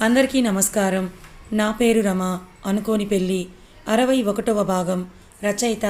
అందరికీ నమస్కారం. నా పేరు రమ. అనుకోని పెళ్ళి. అరవై ఒకటవ భాగం. రచయిత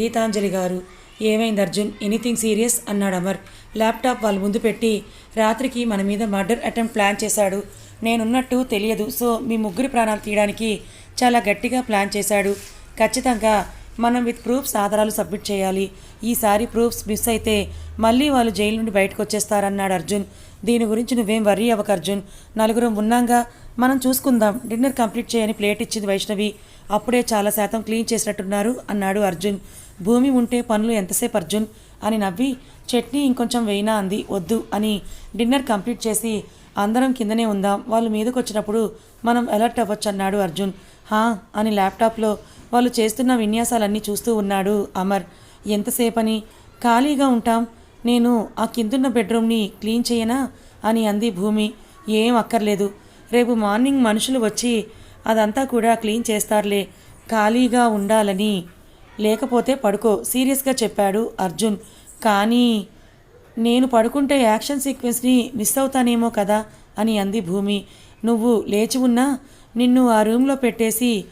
గీతాంజలి గారు. ఏమైంది అర్జున్? Anything serious? అన్నాడు అమర్. ల్యాప్టాప్ వాళ్ళ ముందు పెట్టి రాత్రికి మన మీద మర్డర్ అటెంప్ట్ ప్లాన్ చేశాడు. నేనున్నట్టు తెలియదు. సో మీ ముగ్గురి ప్రాణాలు తీయడానికి చాలా గట్టిగా ప్లాన్ చేశాడు. ఖచ్చితంగా మనం విత్ ప్రూఫ్స్ ఆధారాలు సబ్మిట్ చేయాలి. ఈసారి ప్రూఫ్స్ మిస్ అయితే మళ్ళీ వాళ్ళు జైలు నుండి బయటకు వచ్చేస్తారన్నాడు అర్జున్. దీని గురించి నువ్వేం వర్రీ అవ్వక అర్జున్. నలుగురం ఉన్నాగా మనం చూసుకుందాం. డిన్నర్ కంప్లీట్ చేయని ప్లేట్ ఇచ్చింది వైష్ణవి. అప్పుడే చాలా శాతం క్లీన్ చేసినట్టున్నారు అన్నాడు అర్జున్. భూమి ఉంటే పనులు ఎంతసేపు అర్జున్? అని నవ్వి చట్నీ ఇంకొంచెం వేయినా అంది. వద్దు అని డిన్నర్ కంప్లీట్ చేసి అందరం కిందనే ఉందాం. వాళ్ళు మీదకి వచ్చినప్పుడు మనం అలర్ట్ అవ్వచ్చు అన్నాడు అర్జున్. హా అని ల్యాప్టాప్లో వాళ్ళు చేస్తున్న విన్యాసాలన్నీ చూస్తూ ఉన్నాడు అమర్. ఎంతసేపని? ఖాళీగా ఉంటాం. నేను ఆ కిందున్న బెడ్రూమ్ని క్లీన్ చేయనా? అని అంది భూమి. ఏం అక్కర్లేదు. రేపు మార్నింగ్ మనుషులు వచ్చి అదంతా కూడా క్లీన్ చేస్తారులే. ఖాళీగా ఉండాలని. లేకపోతే పడుకో సీరియస్గా చెప్పాడు అర్జున్. కానీ నేను పడుకుంటే యాక్షన్ సీక్వెన్స్ని మిస్ అవుతానేమో కదా? అని అంది భూమి. నువ్వు లేచి ఉన్నా నిన్ను ఆ రూమ్లో పెట్టేసి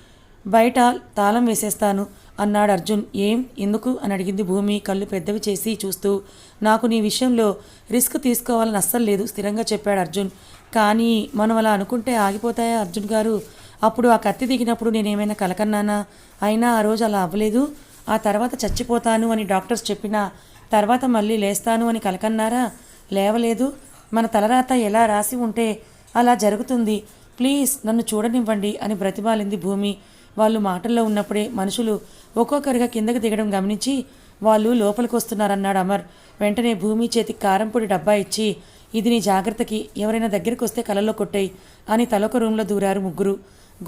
బయట తాళం వేసేస్తాను అన్నాడు అర్జున్. ఏం? ఎందుకు? అని అడిగింది భూమి కళ్ళు పెద్దవి చేసి చూస్తూ. నాకు నీ విషయంలో రిస్క్ తీసుకోవాలని అస్సలు లేదు స్థిరంగా చెప్పాడు అర్జున్. కానీ మనం అలా అనుకుంటే ఆగిపోతాయా అర్జున్ గారు? అప్పుడు ఆ కత్తి దిగినప్పుడు నేనేమైనా కలకన్నానా? అయినా ఆ రోజు అలా అవ్వలేదు. ఆ తర్వాత చచ్చిపోతాను అని డాక్టర్స్ చెప్పినా తర్వాత మళ్ళీ లేస్తాను అని కలకన్నారా? లేవలేదు. మన తలరాత ఎలా రాసి ఉంటే అలా జరుగుతుంది. ప్లీజ్ నన్ను చూడనివ్వండి అని బ్రతిమాలింది భూమి. వాళ్ళు మాటల్లో ఉన్నప్పుడే మనుషులు ఒక్కొక్కరిగా కిందకి దిగడం గమనించి వాళ్ళు లోపలికి వస్తున్నారన్నాడు అమర్. వెంటనే భూమి చేతికి కారంపొడి డబ్బా ఇచ్చి ఇది నీ జాగ్రత్తకి ఎవరైనా దగ్గరికి వస్తే కలలో కొట్టేయి అని తలొక రూమ్లో దూరారు ముగ్గురు.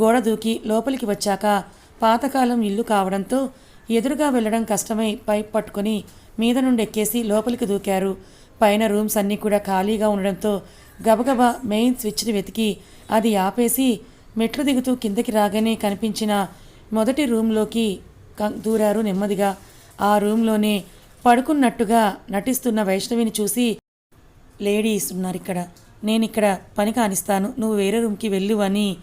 గోడ దూకి లోపలికి వచ్చాక పాతకాలం ఇల్లు కావడంతో ఎదురుగా వెళ్ళడం కష్టమై పైప్ పట్టుకొని మీద నుండి ఎక్కేసి లోపలికి దూకారు. పైన రూమ్స్ అన్నీ కూడా ఖాళీగా ఉండడంతో గబగబా మెయిన్ స్విచ్ని వెతికి అది ఆపేసి మెట్లు దిగుతూ కిందకి రాగానే కనిపించిన మొదటి రూమ్లోకి దూరారు నెమ్మదిగా. ఆ రూమ్లోనే పడుకున్నట్టుగా నటిస్తున్న వైష్ణవిని చూసి లేడీస్ ఉన్నారు ఇక్కడ. నేనిక్కడ పని కానిస్తాను. నువ్వు వేరే రూమ్కి వెళ్ళు అని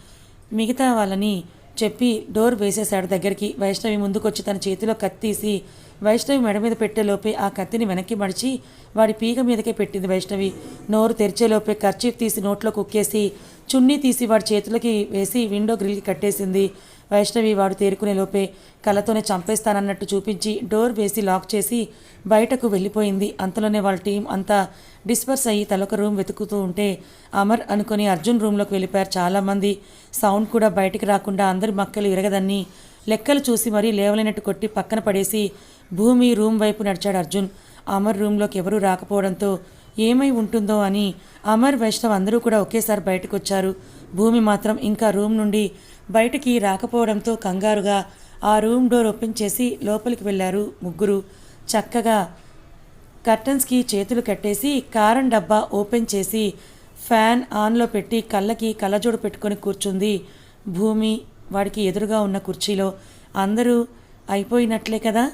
మిగతా వాళ్ళని చెప్పి డోర్ వేసేశాడు దగ్గరికి. వైష్ణవి ముందుకొచ్చి తన చేతిలో కత్తి తీసి వైష్ణవి మెడ మీద పెట్టేలోపే ఆ కత్తిని వెనక్కి మడిచి వాడి పీక మీదకే పెట్టింది వైష్ణవి. నోరు తెరిచేలోపే కర్చీఫ్ తీసి నోట్లో కుక్కేసి చున్నీ తీసి వాడి చేతులకి వేసి విండో గ్రిల్కి కట్టేసింది. వైష్ణవి వాడు తేరుకునే లోపే కళ్ళతోనే చంపేస్తానన్నట్టు చూపించి డోర్ వేసి లాక్ చేసి బయటకు వెళ్ళిపోయింది. అంతలోనే వాళ్ళ టీం అంతా డిస్పర్స్ అయ్యి తలొక రూమ్ వెతుకుతూ ఉంటే అమర్ అనుకుని అర్జున్ రూమ్లోకి వెళ్ళిపోయారు చాలామంది. సౌండ్ కూడా బయటికి రాకుండా అందరి మక్కలు ఇరగదన్ని లెక్కలు చూసి మరీ లేవలేనట్టు కొట్టి పక్కన పడేసి భూమి రూమ్ వైపు నడిచాడు అర్జున్. అమర్ రూమ్లోకి ఎవరూ రాకపోవడంతో ఏమై ఉంటుందో అని అమర్ వైష్ణవ్ అందరూ కూడా ఒకేసారి బయటకు వచ్చారు భూమి మాత్రం ఇంకా రూమ్ నుండి బయటికి రాకపోవడంతో కంగారుగా ఆ రూమ్ డోర్ ఓపెన్ చేసి లోపలికి వెళ్ళారు ముగ్గురు. చక్కగా కర్టన్స్కి చేతులు కట్టేసి కారం డబ్బా ఓపెన్ చేసి ఫ్యాన్ ఆన్లో పెట్టి కళ్ళకి కళ్ళజోడు పెట్టుకొని కూర్చుంది. భూమి వాడికి ఎదురుగా ఉన్న కుర్చీలో అందరూ అయిపోయినట్లే కదా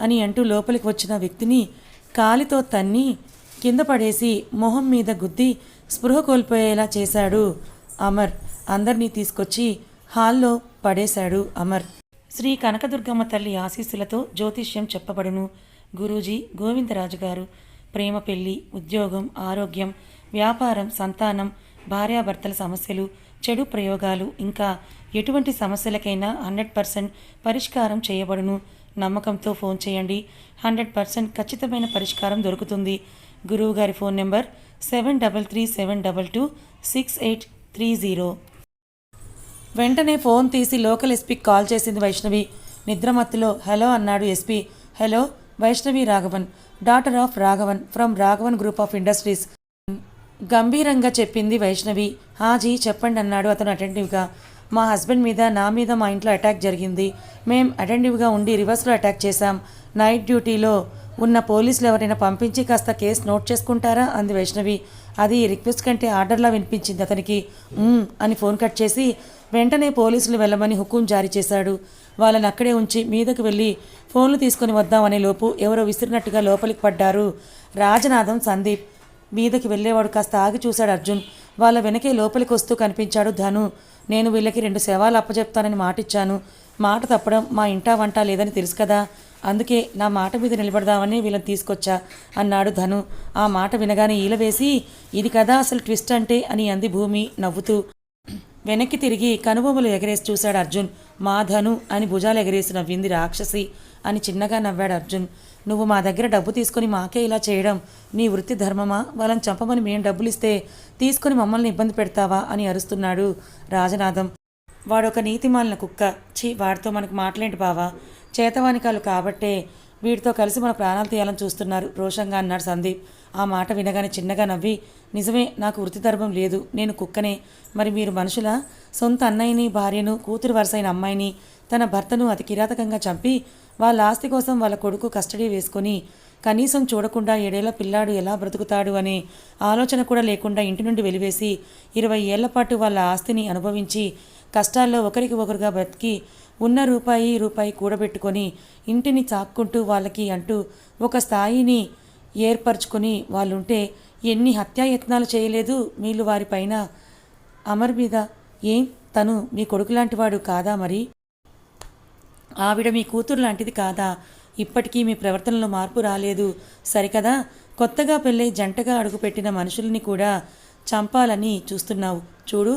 అని అంటూ లోపలికి వచ్చిన వ్యక్తిని కాలితో తన్ని కింద పడేసి మొహం మీద గుద్ది స్పృహ కోల్పోయేలా చేశాడు అమర్. అందరినీ తీసుకొచ్చి హాల్లో పడేశాడు అమర్. శ్రీ కనకదుర్గమ్మ తల్లి ఆశీస్సులతో జ్యోతిష్యం చెప్పబడును. గురూజీ గోవిందరాజు గారు. ప్రేమ పెళ్ళి ఉద్యోగం ఆరోగ్యం వ్యాపారం సంతానం భార్యాభర్తల సమస్యలు చెడు ప్రయోగాలు ఇంకా ఎటువంటి సమస్యలకైనా హండ్రెడ్ పర్సెంట్ పరిష్కారం చేయబడును. నమ్మకంతో ఫోన్ చేయండి. హండ్రెడ్ పర్సెంట్ ఖచ్చితమైన పరిష్కారం దొరుకుతుంది. గురువు గారి phone number seven double three seven double two six eight three zero. వెంటనే ఫోన్ తీసి లోకల్ ఎస్పీకి కాల్ చేసింది వైష్ణవి. నిద్రమత్తులో హలో అన్నాడు SP. Hello Vaishnavi Raghavan daughter of Raghavan from Raghavan group of industries. గంభీరంగా చెప్పింది వైష్ణవి. హాజీ చెప్పండి అన్నాడు అతను అటెంటివ్గా. మా హస్బెండ్ మీద నా మీద మా ఇంట్లో అటాక్ జరిగింది. మేం అటెంటివ్గా ఉండి రివర్స్లో అటాక్ చేశాం. నైట్ డ్యూటీలో ఉన్న పోలీసులు ఎవరైనా పంపించి కాస్త కేసు నోట్ చేసుకుంటారా? అంది వైష్ణవి. అది రిక్వెస్ట్ కంటే ఆర్డర్లా వినిపించింది అతనికి. అని ఫోన్ కట్ చేసి వెంటనే పోలీసులు వెళ్ళమని హుకుం జారీ చేశాడు. వాళ్ళని అక్కడే ఉంచి మీదకు వెళ్ళి ఫోన్లు తీసుకొని వద్దామనే లోపు ఎవరో విసిరినట్టుగా లోపలికి పడ్డారు రాజనాథం సందీప్. మీదకి వెళ్ళేవాడు కాస్త ఆగి చూశాడు అర్జున్. వాళ్ళ వెనకే లోపలికి వస్తూ కనిపించాడు ధను. నేను వీళ్ళకి రెండు శవాలు అప్పచెప్తానని మాటిచ్చాను. మాట తప్పడం మా ఇంటా వంట లేదని తెలుసు కదా. అందుకే నా మాట మీద నిలబడదామని వీళ్ళని తీసుకొచ్చా అన్నాడు ధను. ఆ మాట వినగానే ఈలవేసి ఇది కదా అసలు ట్విస్ట్ అంటే అని అంది భూమి నవ్వుతూ. వెనక్కి తిరిగి కనుబొమ్మలు ఎగరేసి చూశాడు అర్జున్. మా ధను అని భుజాలు ఎగరేసి నవ్వింది రాక్షసి అని చిన్నగా నవ్వాడు అర్జున్. నువ్వు మా దగ్గర డబ్బు తీసుకొని మాకే ఇలా చేయడం నీ వృత్తి ధర్మమా? వాళ్ళని చంపమని మేం డబ్బులు ఇస్తే తీసుకొని మమ్మల్ని ఇబ్బంది పెడతావా? అని అరుస్తున్నాడు రాజనాథం. వాడొక నీతిమాలిన కుక్క. చీ వాడితో మనకు మాట్లాడి బావా? చేతవానికాలు కాబట్టే వీటితో కలిసి మన ప్రాణాలు తీయాలని చూస్తున్నారు. రోషంగా అన్నాడు సందీప్. ఆ మాట వినగానే చిన్నగా నవ్వి నిజమే నాకు వృత్తి ధర్మం లేదు. నేను కుక్కనే. మరి మీరు మనుషుల? సొంత అన్నయ్యని భార్యను కూతురు వరుసైన అమ్మాయిని తన భర్తను అతి కిరాతకంగా చంపి వాళ్ళ ఆస్తి కోసం వాళ్ళ కొడుకు కస్టడీ వేసుకొని కనీసం చూడకుండా ఏడేళ్ళ పిల్లాడు ఎలా బ్రతుకుతాడు అనే ఆలోచన కూడా లేకుండా ఇంటి నుండి వెలివేసి ఇరవై ఏళ్ళ పాటు వాళ్ళ ఆస్తిని అనుభవించి కష్టాల్లో ఒకరికి ఒకరుగా బ్రతికి ఉన్న రూపాయి రూపాయి కూడబెట్టుకొని ఇంటిని చాక్కుంటూ వాళ్ళకి అంటూ ఒక స్థాయిని ఏర్పరచుకొని వాళ్ళుంటే ఎన్ని హత్యాయత్నాలు చేయలేదు వీళ్ళు వారిపైన అమర్ మీద ఏం? తను మీ కొడుకు లాంటివాడు కాదా మరి? ఆవిడ మీ కూతురు లాంటిది కాదా? ఇప్పటికీ మీ ప్రవర్తనలో మార్పు రాలేదు. సరికదా? కొత్తగా పెళ్ళై జంటగా అడుగుపెట్టిన మనుషుల్ని కూడా చంపాలని చూస్తున్నావు. చూడు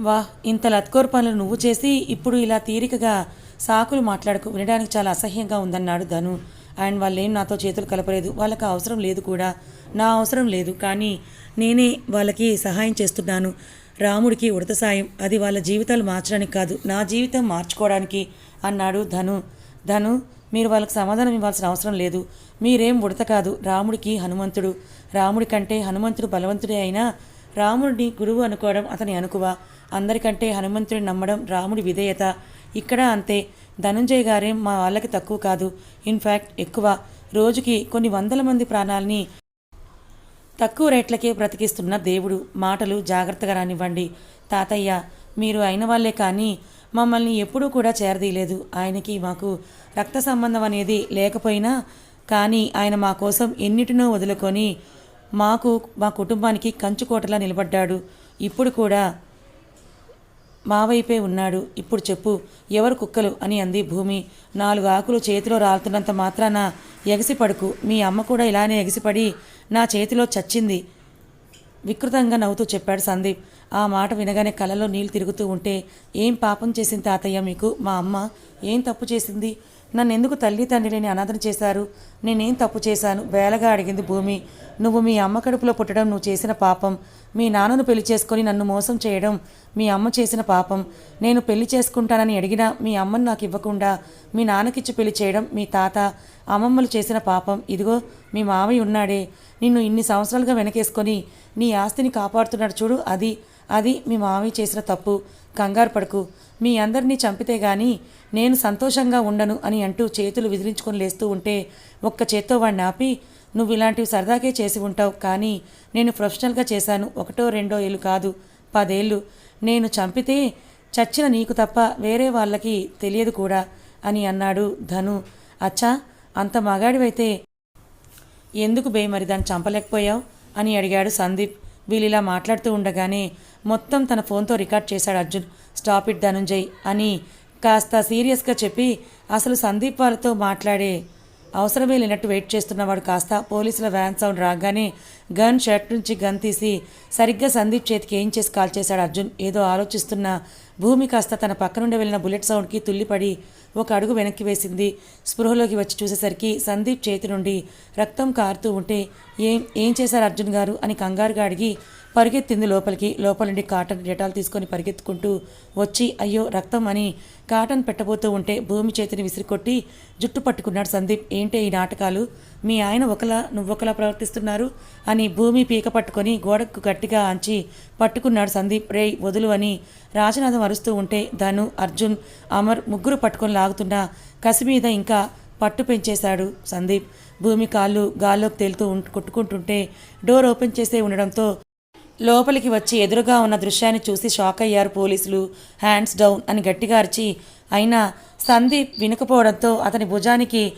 వాహ్ ఇంత లత్కోర్ పనులు నువ్వు చేసి ఇప్పుడు ఇలా తీరికగా సాకులు మాట్లాడకు. వినడానికి చాలా అసహ్యంగా ఉందన్నాడు ధను. అండ్ వాళ్ళేం నాతో చేతులు కలపలేదు. వాళ్ళకి అవసరం లేదు కూడా. నా అవసరం లేదు కానీ నేనే వాళ్ళకి సహాయం చేస్తున్నాను. రాముడికి ఉడత సాయం. అది వాళ్ళ జీవితాలు మార్చడానికి కాదు. నా జీవితం మార్చుకోవడానికి అన్నాడు ధను. ధను మీరు వాళ్ళకి సమాధానం ఇవ్వాల్సిన అవసరం లేదు. మీరేం ఉడత కాదు. రాముడికి హనుమంతుడు. రాముడి కంటే హనుమంతుడు బలవంతుడే అయినా రాముడిని గురువు అనుకోవడం అతని అనుకువ. అందరికంటే హనుమంతుడిని నమ్మడం రాముడి విధేయత. ఇక్కడ అంతే. ధనుంజయ్ గారేం మా వాళ్ళకి తక్కువ కాదు. ఇన్ఫ్యాక్ట్ ఎక్కువ. రోజుకి కొన్ని వందల మంది ప్రాణాలని తక్కువ రేట్లకే బ్రతికిస్తున్న దేవుడు. మాటలు జాగ్రత్తగా రానివ్వండి. తాతయ్య మీరు అయిన వాళ్ళే కానీ మమ్మల్ని ఎప్పుడూ కూడా చేరదీయలేదు. ఆయనకి మాకు రక్త సంబంధం అనేది లేకపోయినా కానీ ఆయన మా కోసం ఎన్నిటినో వదులుకొని మాకు మా కుటుంబానికి కంచుకోటలా నిలబడ్డాడు. ఇప్పుడు కూడా మా వైపే ఉన్నాడు. ఇప్పుడు చెప్పు ఎవరు కుక్కలు? అని అంది భూమి. నాలుగు ఆకులు చేతిలో రాలుతున్నంత మాత్రాన ఎగసిపడుకు మీ అమ్మ కూడా ఇలానే ఎగసిపడి నా చేతిలో చచ్చింది. వికృతంగా నవ్వుతూ చెప్పాడు సందీప్. ఆ మాట వినగానే కలలో నీళ్ళు తిరుగుతూ ఉంటే ఏం పాపం చేసింది తాతయ్య మీకు? మా అమ్మ ఏం తప్పు చేసింది? నన్ను ఎందుకు తల్లి తండ్రి అనాథన చేశారు? నేనేం తప్పు చేశాను? వేలగా అడిగింది భూమి. నువ్వు మీ అమ్మ కడుపులో పుట్టడం నువ్వు చేసిన పాపం. మీ నాన్నను పెళ్ళి చేసుకొని నన్ను మోసం చేయడం మీ అమ్మ చేసిన పాపం. నేను పెళ్ళి చేసుకుంటానని అడిగినా మీ అమ్మను నాకు ఇవ్వకుండా మీ నాన్నకిచ్చి పెళ్ళి చేయడం మీ తాత అమ్మమ్మలు చేసిన పాపం. ఇదిగో మీ మావయ్య ఉన్నాడే. నిన్ను ఇన్ని సంవత్సరాలుగా వెనకేసుకొని నీ ఆస్తిని కాపాడుతున్నాడు చూడు. అది అది మీ మావయ్య చేసిన తప్పు. కంగారు పడుకు. మీ అందరినీ చంపితే గాని నేను సంతోషంగా ఉండను అని అంటూ చేతులు విదిలించుకొని లేస్తూ ఉంటే ఒక్క చేత్తో వాడిని ఆపి నువ్వు ఇలాంటివి సరదాకే చేసి ఉంటావు కానీ నేను ప్రొఫెషనల్గా చేశాను. ఒకటో రెండో ఏళ్ళు కాదు. పదేళ్ళు. నేను చంపితే చచ్చిన నీకు తప్ప వేరే వాళ్ళకి తెలియదు కూడా అని అన్నాడు ధను. అచ్చా అంత మగాడివైతే ఎందుకు బే మరి దాన్ని చంపలేకపోయావు? అని అడిగాడు సందీప్. వీళ్ళు ఇలా మాట్లాడుతూ ఉండగానే మొత్తం తన ఫోన్తో రికార్డ్ చేశాడు అర్జున్. స్టాప్ ఇట్ ధనుంజయ్ అని కాస్త సీరియస్గా చెప్పి అసలు సందీప్ వాళ్ళతో మాట్లాడే అవసరమే లేనట్టు వెయిట్ చేస్తున్నవాడు కాస్త పోలీసుల వ్యాన్ సౌండ్ రాగానే గన్ షర్ట్ నుంచి గన్ తీసి సరిగ్గా సందీప్ చేతికి ఏం చేసి కాల్ చేశాడు అర్జున్? ఏదో ఆలోచిస్తున్న భూమి కాస్త తన పక్క నుండి వెళ్ళిన బుల్లెట్ సౌండ్కి తుల్లిపడి ఒక అడుగు వెనక్కి వేసింది. స్పృహలోకి వచ్చి చూసేసరికి సందీప్ చేతి నుండి రక్తం కారుతూ ఉంటే ఏం ఏం చేశారు అర్జున్ గారు? అని కంగారుగా అడిగి పరిగెత్తింది లోపలికి. లోపల నుండి కాటన్ డెటాల్ తీసుకొని పరిగెత్తుకుంటూ వచ్చి అయ్యో రక్తం అని కాటన్ పెట్టబోతూ ఉంటే భూమి చేతిని విసిరికొట్టి జుట్టు పట్టుకున్నాడు సందీప్. ఏంటే ఈ నాటకాలు? మీ ఆయన ఒకలా నువ్వొకలా ప్రవర్తిస్తున్నారు అని భూమి పీక పట్టుకొని గోడకు గట్టిగా ఆంచి పట్టుకున్నాడు సందీప్. రేయ్ వదులు అని రాజనాథం అరుస్తూ ఉంటే ధను అర్జున్ అమర్ ముగ్గురు పట్టుకొని లాగుతున్న కసి మీద ఇంకా పట్టు పెంచేశాడు సందీప్. భూమి కాళ్ళు గాల్లోకి తేలుతూ ఉం- కొట్టుకుంటుంటే డోర్ ఓపెన్ చేసే ఉండడంతో లోపలికి వచ్చి ఎదురుగా ఉన్న దృశ్యాన్ని చూసి షాక్ అయ్యారు పోలీసులు. హ్యాండ్స్ డౌన్ అని గట్టిగా అరిచి అయినా సందీప్ వినకపోవడంతో అతని భుజానికి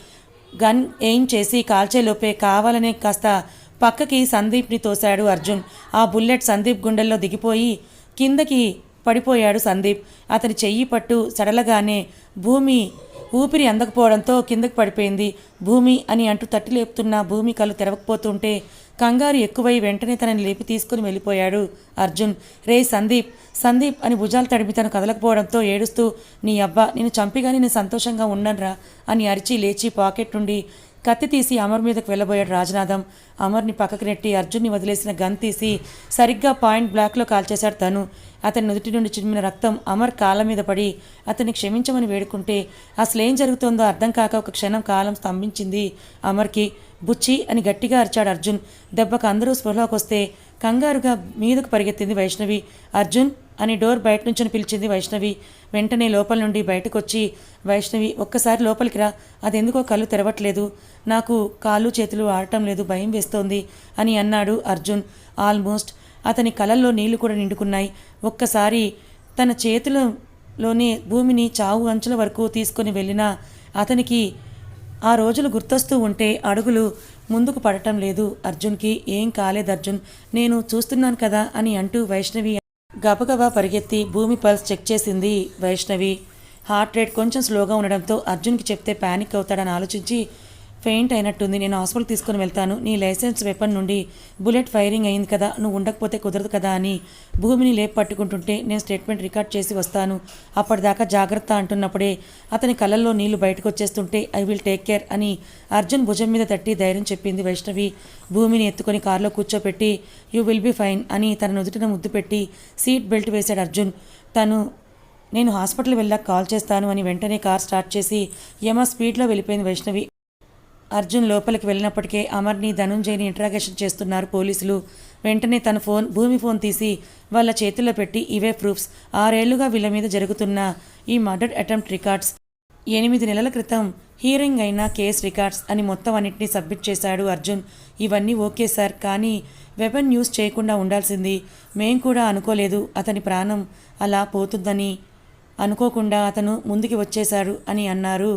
గన్ ఎయిమ్ చేసి కాల్చేలోపే కావాలనే కాస్త పక్కకి సందీప్ని తోశాడు అర్జున్. ఆ బుల్లెట్ సందీప్ గుండెల్లో దిగిపోయి కిందకి పడిపోయాడు సందీప్. అతని చెయ్యి పట్టు సడలగానే భూమి ఊపిరి అందకపోవడంతో కిందకి పడిపోయింది. భూమి అని అంటూ తట్టి లేపుతున్న భూమి కళ్ళు తెరవకపోతుంటే కంగారు ఎక్కువై వెంటనే తనని లేపి తీసుకుని వెళ్ళిపోయాడు అర్జున్. రే సందీప్ సందీప్ అని భుజాలు తడిపి తను కదలకపోవడంతో ఏడుస్తూ నీ అబ్బా నేను చంపిగా నేను సంతోషంగా ఉండనురా అని అరిచి లేచి పాకెట్ నుండి కత్తి తీసి అమర్ మీదకు వెళ్ళబోయాడు రాజనాథం. అమర్ని పక్కకు నెట్టి అర్జున్ని వదిలేసిన గన్ తీసి సరిగ్గా పాయింట్ బ్లాక్లో కాల్చేశాడు తను. అతని నుదుటి నుండి చిమ్మిన రక్తం అమర్ కాళ్ళ మీద పడి అతన్ని క్షమించమని వేడుకుంటే అసలేం జరుగుతోందో అర్థం కాక ఒక క్షణం కాలం స్తంభించింది అమర్కి. బుచ్చి అని గట్టిగా అరిచాడు అర్జున్. దెబ్బకు అందరూ స్పృహలోకి వస్తే కంగారుగా మీదకు పరిగెత్తింది వైష్ణవి. అర్జున్ అని డోర్ బయట నుంచొని పిలిచింది వైష్ణవి. వెంటనే లోపల నుండి బయటకు వచ్చి వైష్ణవి ఒక్కసారి లోపలికి రా. అదెందుకో కళ్ళు తెరవట్లేదు. నాకు కాళ్ళు చేతులు ఆడటం లేదు. భయం వేస్తోంది అని అన్నాడు అర్జున్. ఆల్మోస్ట్ అతని కలల్లో నీళ్ళు కూడా నిండుకున్నాయి. ఒక్కసారి తన చేతులలోనే భూమిని చావు అంచుల వరకు తీసుకొని వెళ్ళిన అతనికి ఆ రోజులు గుర్తొస్తూ ఉంటే అడుగులు ముందుకు పడటం లేదు. అర్జున్కి ఏం కాలేదు అర్జున్. నేను చూస్తున్నాను కదా అని అంటూ వైష్ణవి గబగబా పరిగెత్తి భూమి పల్స్ చెక్ చేసింది వైష్ణవి. హార్ట్ రేట్ కొంచెం స్లోగా ఉండడంతో అర్జున్కి చెప్తే ప్యానిక్ అవుతాడని ఆలోచించి ఫెయింట్ అయినట్టుంది. నేను హాస్పిటల్ తీసుకుని వెళ్తాను. నీ లైసెన్స్ వెపన్ నుండి బుల్లెట్ ఫైరింగ్ అయింది కదా నువ్వు ఉండకపోతే కుదరదు కదా అని భూమిని లేపు పట్టుకుంటుంటే నేను స్టేట్మెంట్ రికార్డ్ చేసి వస్తాను. అప్పటిదాకా జాగ్రత్త అంటున్నప్పుడే అతని కళ్ళల్లో నీళ్ళు బయటకు వచ్చేస్తుంటే ఐ విల్ టేక్ కేర్ అని అర్జున్ భుజం మీద తట్టి ధైర్యం చెప్పింది వైష్ణవి. భూమిని ఎత్తుకొని కారులో కూర్చోపెట్టి యూ విల్ బి ఫైన్ అని తన నుదుటిన ముద్దు పెట్టి సీట్ బెల్ట్ వేశాడు అర్జున్. తను నేను హాస్పిటల్ వెళ్ళాక కాల్ చేస్తాను అని వెంటనే కార్ స్టార్ట్ చేసి యమ స్పీడ్లో వెళ్ళిపోయింది వైష్ణవి. అర్జున్ లోపలికి వెళ్ళినప్పటికే అమర్ని ధనుంజయ్ని ఇంట్రాగేషన్ చేస్తున్నారు పోలీసులు. వెంటనే తన ఫోన్ భూమి ఫోన్ తీసి వాళ్ళ చేతుల్లో పెట్టి ఇవే ప్రూఫ్స్. ఆరేళ్ళుగా వీళ్ళ మీద జరుగుతున్న ఈ మర్డర్ అటెంప్ట్ రికార్డ్స్. ఎనిమిది నెలల క్రితం హీరింగ్ అయిన కేస్ రికార్డ్స్ అని మొత్తం అన్నింటినీ సబ్మిట్ చేశాడు అర్జున్. ఇవన్నీ ఓకే సార్ కానీ వెపన్ యూస్ చేయకుండా ఉండాల్సింది. మేం కూడా అనుకోలేదు అతని ప్రాణం అలా పోతుందని అనుకోకుండా అతను ముందుకి వచ్చేశాడు అని అన్నారు.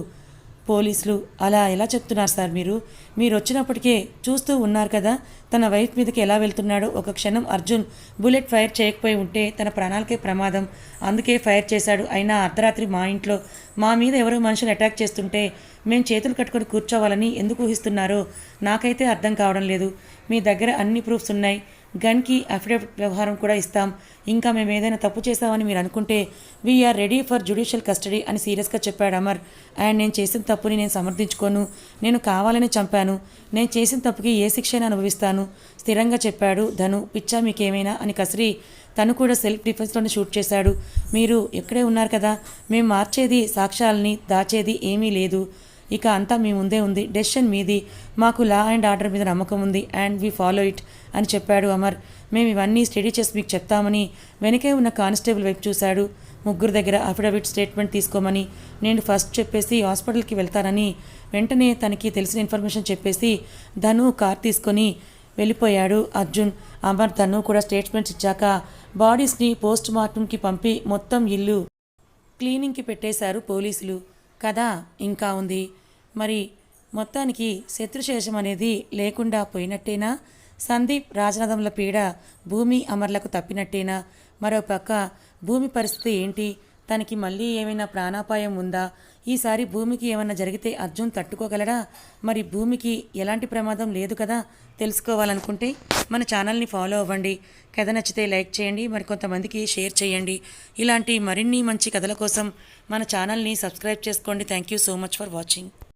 పోలీసులు అలా ఎలా చెప్తున్నారు సార్ మీరు? మీరు వచ్చినప్పటికే చూస్తూ ఉన్నారు కదా తన వైఫ్ మీదకి ఎలా వెళ్తున్నాడో? ఒక క్షణం అర్జున్ బుల్లెట్ ఫైర్ చేయకపోయి ఉంటే తన ప్రాణాలకే ప్రమాదం. అందుకే ఫైర్ చేశాడు. అయినా అర్ధరాత్రి మా ఇంట్లో మా మీద ఎవరో మనుషులు అటాక్ చేస్తుంటే మేము చేతులు కట్టుకొని కూర్చోవాలని ఎందుకు ఊహిస్తున్నారో నాకైతే అర్థం కావడం లేదు. మీ దగ్గర అన్ని ప్రూఫ్స్ ఉన్నాయి. గన్కి అఫిడవిట్ వ్యవహారం కూడా ఇస్తాం. ఇంకా మేము ఏదైనా తప్పు చేస్తామని మీరు అనుకుంటే we're ready for judicial custody అని సీరియస్గా చెప్పాడు అమర్. అండ్ నేను చేసిన తప్పుని నేను సమర్థించుకోను. నేను కావాలని చంపాను. నేను చేసిన తప్పుకి ఏ శిక్ష అనుభవిస్తాను. స్థిరంగా చెప్పాడు ధను. పిచ్చా మీకేమైనా? అని కసిరి తను కూడా సెల్ఫ్ డిఫెన్స్లోనే షూట్ చేశాడు. మీరు ఎక్కడే ఉన్నారు కదా? మేము మార్చేది సాక్ష్యాలని దాచేది ఏమీ లేదు. ఇక అంతా మీ ముందే ఉంది. డెసిషన్ మీది. మాకు లా అండ్ ఆర్డర్ మీద నమ్మకం ఉంది. అండ్ వీ ఫాలో ఇట్ అని చెప్పాడు అమర్. మేము ఇవన్నీ స్టడీ చేసి మీకు చెప్తామని వెనకే ఉన్న కానిస్టేబుల్ వైపు చూశాడు. ముగ్గురు దగ్గర అఫిడవిట్ స్టేట్మెంట్ తీసుకోమని నేను ఫస్ట్ చెప్పేసి హాస్పిటల్కి వెళ్తానని వెంటనే తనకి తెలిసిన ఇన్ఫర్మేషన్ చెప్పేసి ధను కార్ తీసుకొని వెళ్ళిపోయాడు అర్జున్. అమర్ ధను కూడా స్టేట్మెంట్స్ ఇచ్చాక బాడీస్ని పోస్ట్ మార్టంకి పంపి మొత్తం ఇల్లు క్లీనింగ్కి పెట్టేశారు పోలీసులు. కదా ఇంకా ఉంది. మరి మొత్తానికి శత్రుశేషం అనేది లేకుండా పోయినట్టేనా? సందీప్ రాజనాథంల పీడ భూమి అమర్లకు తప్పినట్టేనా? మరోపక్క భూమి పరిస్థితి ఏంటి? తనకి మళ్ళీ ఏమైనా ప్రాణాపాయం ఉందా? ఈసారి భూమికి ఏమైనా జరిగితే అర్జున్ తట్టుకోగలడా? మరి భూమికి ఎలాంటి ప్రమాదం లేదు కదా? తెలుసుకోవాలనుకుంటే మన ఛానల్ని ఫాలో అవ్వండి. కథ నచ్చితే లైక్ చేయండి మరి కొంతమందికి షేర్ చేయండి. ఇలాంటి మరిన్ని మంచి కథల కోసం మన ఛానల్ని సబ్స్క్రైబ్ చేసుకోండి. Thank you so much for watching.